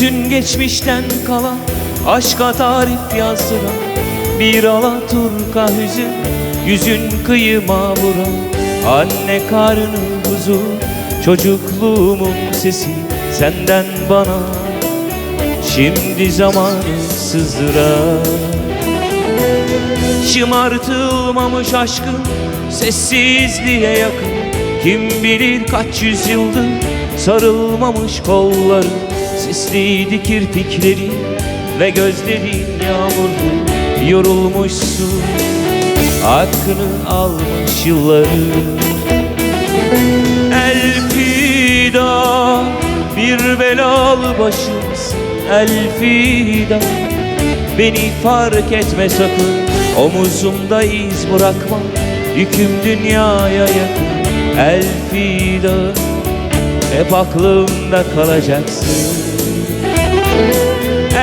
geçmişten kalan Aşka tarif yazdıran Bir alaturka hüzün Yüzün kıyıma vuran Anne karnı huzur Çocukluğumun sesi Senden bana. Şimdi zamanı sızdırar Şımartılmamış aşkın Sessizliğe yakın Kim bilir kaç yüzyıldır Sarılmamış kolları Sisliydi kirpikleri Ve gözlerin yağmurlu Yorulmuşsun. Hakkını almış yılların Elfida Bir belalı başımsın Elfida Beni fark etme sakın. Omuzumda iz bırakma Yüküm dünyaya yakın. Elfida Hep aklımda kalacaksın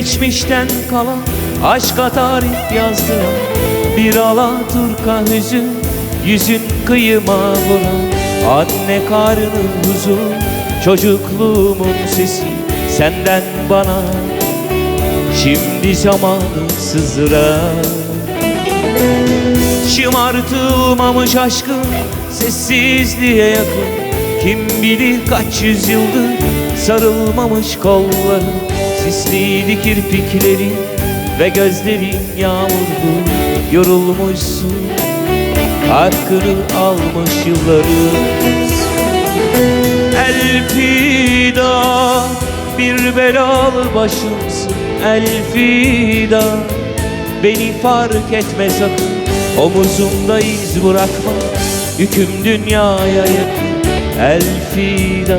geçmişten kalan Aşka tarif yazdıran Bir alaturka hüzün Yüzün kıyıma vuran Anne karnı huzur Çocukluğumun sesi Senden bana. Şimdi zamanı sızdırar Şımartılmamış aşkın Sessizliğe yakın. Kim bilir kaç yüzyıldır Sarılmamış kolları Sisliydi kirpikleri Ve gözlerin yağmurlu Yorulmuşsun. Hakkını almış yılları. Elfida Bir belalı başımsın. Elfida Beni fark etme sakın. Omuzumda iz bırakma Yüküm dünyaya yakın. Elfida